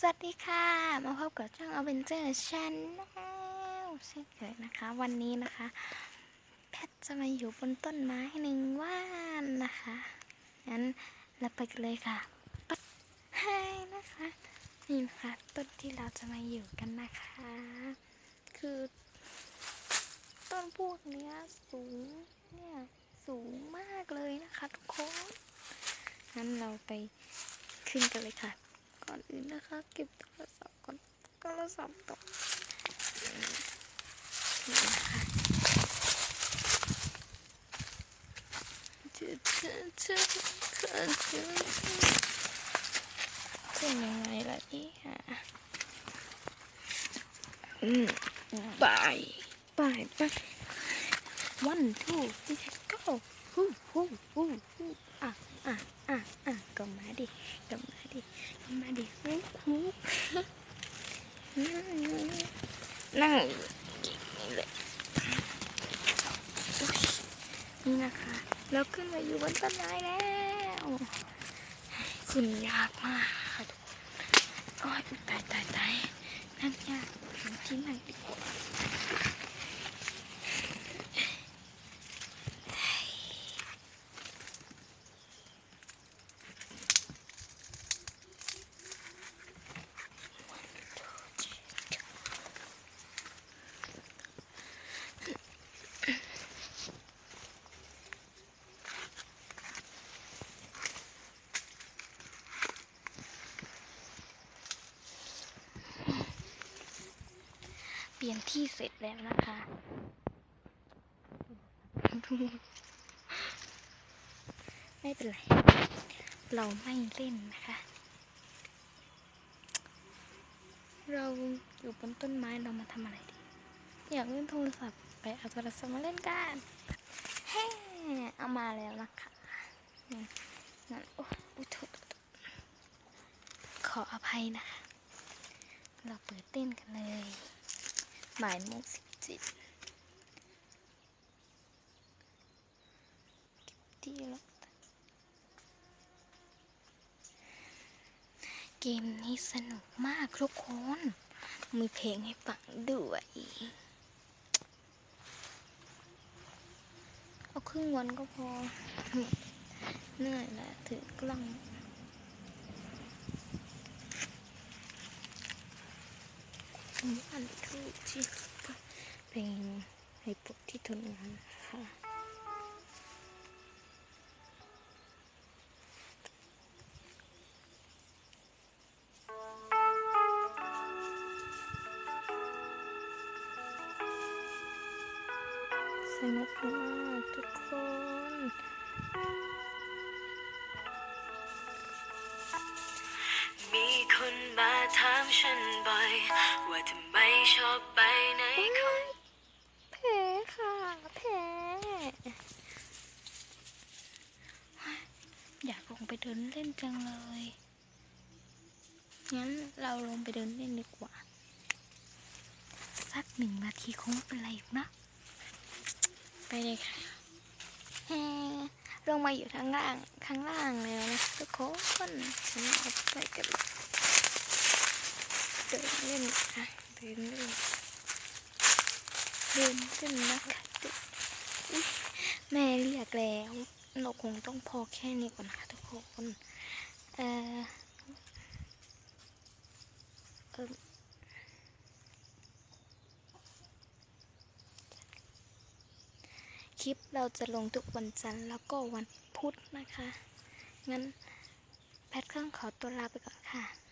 สวัสดีค่ะ มาพบกับช่อง Avenger Channel เช่นเคยนะคะ วันนี้นะคะ แพทจะมาอยู่บนต้นไม้หนึ่งว่านนะคะงั้นเราไปกันเลยค่ะไปให้นะคะ นี่นะคะต้นที่เราจะมาอยู่กันนะคะ คือ ต้นพวกเนี้ยสูงเนี่ยสูงมากเลยนะคะทุกคนงั้นเราไปขึ้นกันเลยค่ะ อนอื่นนะคะ เก็บโทรศัพท์ก่อนโทรศัพท์ตกนี่นะคะชื่อชื่อชื่อชื่อชื่อขึ้นยังไงล่ะนี่ยอืมบายบายบาย one two three go ฮู้ฮู้ฮู้ฮู้อะอะก็มาดิก็มาดิก็มาดิฮู้ฮู้นั่ง นั่งอย่างนี้เลยนี่นะคะ เราขึ้นมาอยู่บนต้นไม้แล้วขึ้นยากมากค่ะทุกคนโอ้ยตายตายตายนั่งยากที่ไหนดีกว่า ปลี่ยนที่เสร็จแล้วนะคะ ไม่เป็นไร เราไม่เล่นนะคะ เราอยู่บนต้นไม้เรามาทำอะไรดีอยากเล่นโทรศัพท์ไปเอาโทรศัพท์มาเล่นกันแฮ่เอามาแล้วนะคะอืมงั้นโอ้โอ้โทษโทษโทษขออภัยนะคะ เราเปิดเต้นกันเลย บ่ายโมงสิบเจ็ดดีแล้วเกมนี้สนุกมากทุกคน มีเพลงให้ฟังด้วยเอาครึ่งวันก็พอ เหนื่อยแล้วถือกล้อง วัน ทูที่เพลงให้พวกที่ทนงานค่ะสนุกมากทุกคน คนมาถามฉันบ่อย ว่าทำไมชอบไปไหนคนแพ้ค่ะแพ้อยากลงไปเดินเล่นจังเลย งั้นเราลงไปเดินเล่นดีกว่า สักหนึ่งนาทีคงไม่เป็นไรหรอกนะ ไปเลยค่ะแฮลงมาอยู่ข้างล่าง ข้างล่างแล้วนะทุกคนฉันเอาไปกัน เลยเดินเล่นค่ะเดินเล่นเดินขึ้นนะคะทุกแม่เรียกแล้วเราคงต้องพอแค่นี้ก่อนนะคะทุกคนเออเอิ่มคลิปเราจะลงทุกวันจันทร์แล้วก็วันพุธนะคะ งั้นแพทย์เครื่องขอตัวลาไปก่อนค่ะ